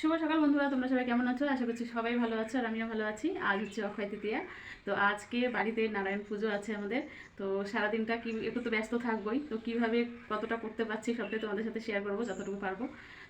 শুভ সকাল বন্ধুরা, তোমরা সবাই কেমন আছো? আশা করছি সবাই ভালো আছো আর আমিও ভালো আছি। আজ হচ্ছে অক্ষয় তৃতীয়া। তো আজকে বাড়িতে নারায়ণ পুজো আছে আমাদের। তো সারাদিনটা কি একটু তো ব্যস্ত থাকবোই। তো কীভাবে কতটা করতে পারছি সবটাই তোমাদের সাথে শেয়ার করব, যতটুকু পারব।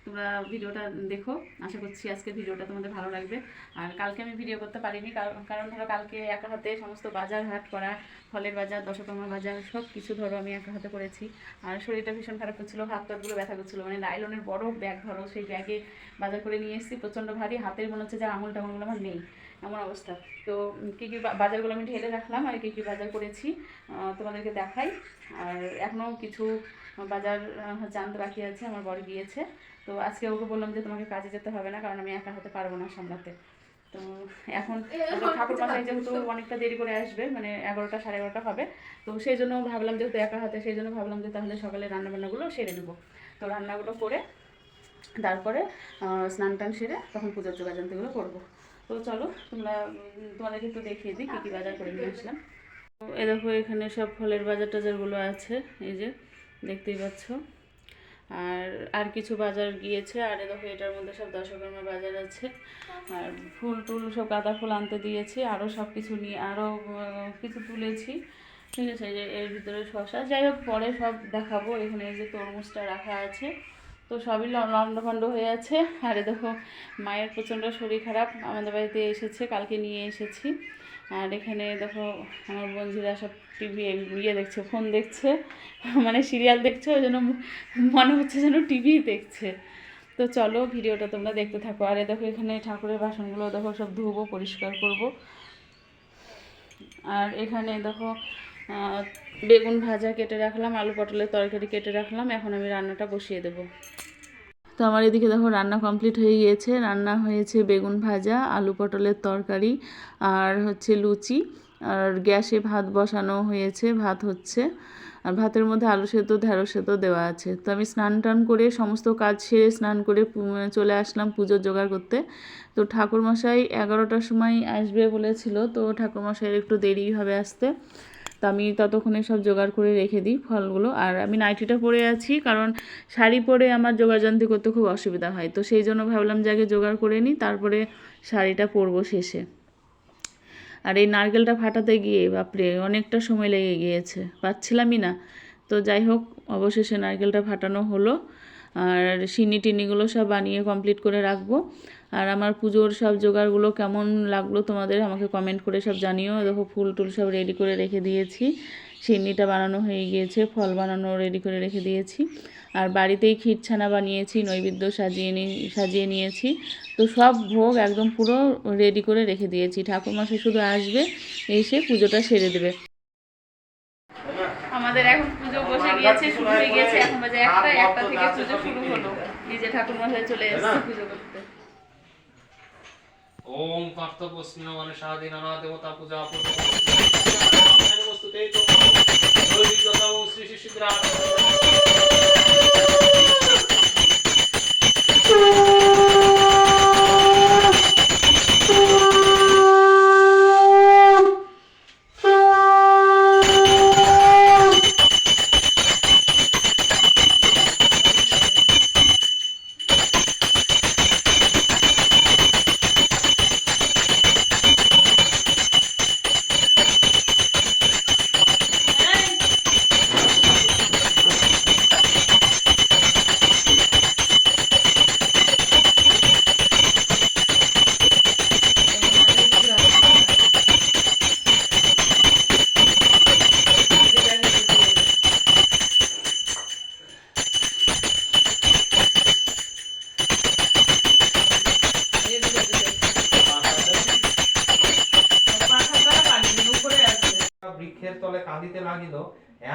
তোমরা ভিডিওটা দেখো। আশা করছি আজকে ভিডিওটা তোমাদের ভালো লাগবে। আর কালকে আমি ভিডিও করতে পারিনি কারণ ধরো কালকে একা হাতে সমস্ত বাজার হাট করা, ফলের বাজার, দশকর্মা বাজার সব কিছু ধরো আমি একা হাতে করেছি। আর শরীরটা ভীষণ খারাপ করছিল, হাত পাতগুলো ব্যথা করছিল। মানে লাইলনের বড় ব্যাগ ধরো, সেই ব্যাগে বাজার করে নিয়ে এসেছি, প্রচণ্ড ভারী। হাতের মনে হচ্ছে যে আঙুল টাঙুলগুলো আমার নেই, এমন অবস্থা। তো কী কী বাজারগুলো আমি ঢেলে রাখলাম আর কী কী বাজার করেছি তোমাদেরকে দেখাই। আর এখনও কিছু বাজার আহ, জানতে বাকি আছে আমার বর গিয়েছে। তো আজকে ওকে বললাম যে তোমাকে কাজে যেতে হবে না কারণ আমি একা হতে পারব না সামলাতে। তো এখন ঠাকুর মাসায় যেহেতু অনেকটা দেরি করে আসবে মানে এগারোটা সাড়ে এগারোটা হবে তো সেই জন্য ভাবলাম যেহেতু একা হাতে সেই জন্য ভাবলাম যে তাহলে সকালে রান্নাবান্নাগুলো সেরে নেব। তো রান্নাগুলো করে তারপরে স্নান টান সেরে তখন পুজোর যোগাযান্তিগুলো করব। তো চলো তোমরা তোমাদেরকে একটু দেখিয়ে দিই কী কী বাজার করে নিয়ে আসলাম। তো এ দেখো এখানে সব ফলের বাজার টাজারগুলো আছে এই যে। দেখতেই পাচ্ছ। আর আর কিছু বাজার গিয়েছে, আর দেখো এটার মধ্যে সব দশকর্মা বাজার আছে। আর ফুল টুল সব গাঁদা ফুল আনতে দিয়েছি আরও সব কিছু নিয়ে আরও কিছু তুলেছি। ঠিক আছে যে এর ভিতরে শশা। যাই হোক, পরে সব দেখাবো। এখানে যে তরমুজটা রাখা আছে। তো সবই লন্ডভন্ড হয়ে আছে। আর দেখো, মায়ের প্রচণ্ড শরীর খারাপ। আমাদের বাড়িতে এসেছে, কালকে নিয়ে এসেছি। আর এখানে দেখো আমার বন্ধুরা সব টিভি ইয়ে দেখছে ফোন দেখছে মানে সিরিয়াল দেখছে, ওই জন্য মনে হচ্ছে যেন টিভি দেখছে। তো চলো ভিডিওটা তোমরা দেখতে থাকো। আর দেখো এখানে ঠাকুরের বাসনগুলো দেখো সব ধুবো, পরিষ্কার করব। আর এখানে দেখো বেগুন ভাজা কেটে রাখলাম, আলু পটলের তরকারি কেটে রাখলাম, এখন আমি রান্নাটা বসিয়ে দেবো। তো আমার এদিকে দেখো রান্না কমপ্লিট হয়ে গিয়েছে। রান্না হয়েছে বেগুন ভাজা, আলু পটলের তরকারি আর হচ্ছে লুচি। আর গ্যাসে ভাত বসানো হয়েছে, ভাত হচ্ছে। আর ভাতের মধ্যে আলু সেদ্ধ, ঢেঁড়স সেদ্ধ দেওয়া আছে। তো আমি স্নান টান করে সমস্ত কাজ সেরে স্নান করে চলে আসলাম পুজোর জোগাড় করতে। তো ঠাকুরমশাই এগারোটার সময় আসবে বলেছিল, তো ঠাকুরমশাইয়ের একটু দেরি হবে আসতে। তো আমি ততক্ষণে সব জোগাড় করে রেখে দিই ফলগুলো। আর আমি নাইটিটা পরে আছি, কারণ শাড়ি পরে আমার যোগাযান্তি করতে খুব অসুবিধা হয়। তো সেই জন্য ভাবলাম যে আগে জোগাড় করে নিই, তারপরে শাড়িটা পরবো শেষে। আর এই নারকেলটা ফাটাতে গিয়ে, বাপরে, অনেকটা সময় লেগে গিয়েছে। পাচ্ছিলামই না। তো যাই হোক, অবশেষে নারকেলটা ফাটানো হলো। আর সিনি টিনিগুলো সব বানিয়ে কমপ্লিট করে রাখব। আর আমার পুজোর সব জোগাড়গুলো কেমন লাগল তোমাদের আমাকে কমেন্ট করে সব জানিও। দেখো ফুল টুল সব রেডি করে রেখে দিয়েছি। সিন্নিটা বানানো হয়ে গিয়েছে, ফল বানানো রেডি করে রেখে দিয়েছি। আর বাড়িতেই ক্ষীর ছানা বানিয়েছি, নৈবেদ্য সাজিয়ে সাজিয়ে নিয়েছি। তো সব ভোগ একদম পুরো রেডি করে রেখে দিয়েছি। ঠাকুরমশাই শুধু আসবে, এসে পুজোটা সেরে দেবে। আমাদের এখন গিয়েছে শুরু হয়ে গিয়েছে এখন বাজে একটা একটা থেকে পুজো শুরু হলো নিজে ঠাকুমা হয়ে চলে এসেছে পুজো করতে ওম পার্থপস্মিন মানে স্বাধীন দেবতা পূজা বস্তুতেই তো শ্রী শ্রী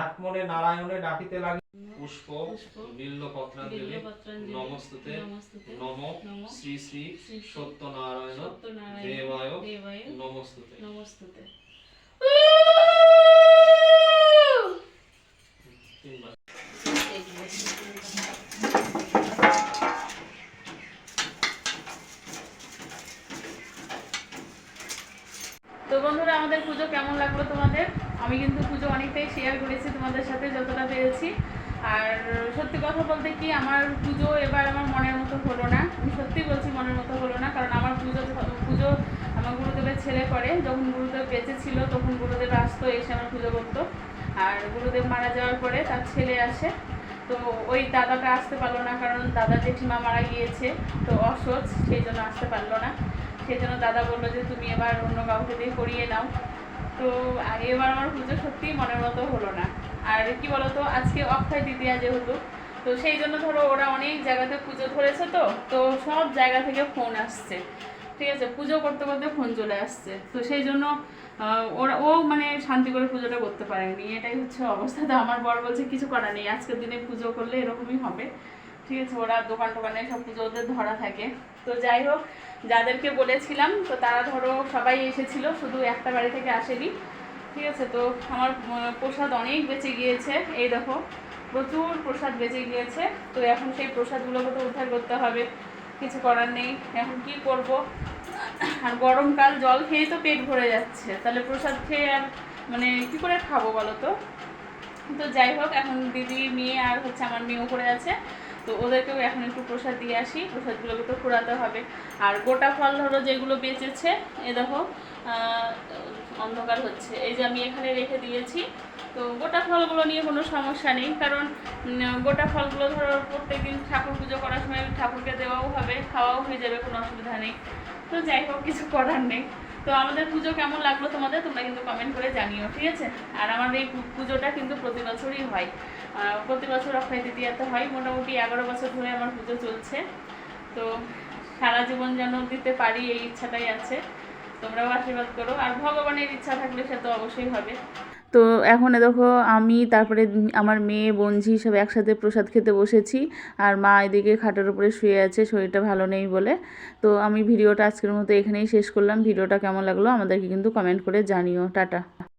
এক মনে নারায়ণে ডাকিতে লাগি। পুষ্প নীল পত্রাঞ্জলি নমস্তুতে নম শ্রী শ্রী সত্যনারায়ণ দেবায় নমস্ততে। নমস্তুতে তিনবার তো বন্ধুরা আমাদের পুজো কেমন লাগল তোমাদের, আমি কিন্তু পুজো অনেকটাই শেয়ার করেছি তোমাদের সাথে যতটা পেরেছি। আর সত্যি কথা বলতে কি, আমার পুজো এবার আমার মনের মতো হলো না। আমি সত্যি বলছি মনের মতো হলো না, কারণ আমার পুজো পুজো আমার গুরুদেবের ছেলে করে, যখন গুরুদেব বেঁচে ছিল, তখন গুরুদেব আসতো, এসে আমার পুজো করতো। আর গুরুদেব মারা যাওয়ার পরে তার ছেলে আসে। তো ওই দাদাটা আসতে পারল না, কারণ দাদা জেঠিমা মারা গিয়েছে, তো অসহজ সেই জন্য আসতে পারল না। সেই জন্য দাদা বলল যে, তুমি এবার অন্য কাউকে দিয়ে করিয়ে নাও। তো এবার আমার পুজো সত্যিই মনের মতো হলো না। আর কি বলতো, আজকে অক্ষয় তৃতীয়া যেহেতু, তো সেই জন্য ধরো ওরা অনেক জায়গাতে পুজো ধরেছে তো তো সব জায়গা থেকে ফোন আসছে। ঠিক আছে, পুজো করতে করতে ফোন চলে আসছে। তো সেই জন্য ওরা, ও মানে শান্তি করে পুজোটা করতে পারেনি। এটাই হচ্ছে অবস্থা। তো আমার বর বলছে, কিছু করার নেই, আজকের দিনে পুজো করলে এরকমই হবে। ঠিক আছে ওরা দোকান টোকানে সব পুজো ওদের ধরা থাকে। তো যাই হোক, যাদেরকে বলেছিলাম, তো তারা ধরো সবাই এসেছিল, শুধু একটা বাড়ি থেকে আসেনি। ঠিক আছে, তো আমার প্রসাদ অনেক বেঁচে গিয়েছে। এই দেখো, প্রচুর প্রসাদ বেঁচে গিয়েছে। তো এখন সেই প্রসাদগুলোকে তো উদ্ধার করতে হবে। কিছু করার নেই। এখন কি করব? আর গরমকাল, জল খেয়েই তো পেট ভরে যাচ্ছে। তাহলে প্রসাদ খেয়ে আর মানে কি করে খাব বলো তো? তো যাই হোক, এখন দিদি, মেয়ে আর হচ্ছে আমার মেয়েও করে আছে। তো ওদেরকেও এখন একটু প্রসাদ দিয়ে আসি। প্রসাদগুলোকে তো কুড়াতে হবে। আর গোটা ফল ধরো যেগুলো বেঁচেছে, এ দেখো অন্ধকার হচ্ছে। এই যে আমি এখানে রেখে দিয়েছি। তো গোটা ফলগুলো নিয়ে কোনো সমস্যা নেই। কারণ গোটা ফলগুলো ধরো প্রত্যেকদিন ঠাকুর পুজো করার সময় ঠাকুরকে দেওয়াও হবে, খাওয়াও হয়ে যাবে, কোনো অসুবিধা নেই। তো যাই হোক, কিছু করার নেই। তো আমাদের পুজো কেমন লাগল তোমাদের? তোমরা কিন্তু কমেন্ট করে জানিও, ঠিক আছে? আর আমাদের এই পুজোটা কিন্তু প্রতি বছরই হয়। প্রতি বছর অক্ষয় তৃতীয়াতে হয়। মোটামুটি এগারো বছর ধরে আমার পুজো চলছে। তো সারা জীবন যেন দিতে পারি, এই ইচ্ছাটাই আছে। তোমরাও আশীর্বাদ করো। আর ভগবানের ইচ্ছা থাকলে সে তো অবশ্যই হবে। তো এখন দেখো, আমি তারপরে আমার মেয়ে, বোনঝি সব একসাথে প্রসাদ খেতে বসেছি। আর মা এদিকে খাটের উপরে শুয়ে আছে, শরীরটা ভালো নেই বলে। তো আমি ভিডিওটা আজকের মতো এখানেই শেষ করলাম। ভিডিওটা কেমন লাগল আমাদেরকে কিন্তু কমেন্ট করে জানিও। টাটা।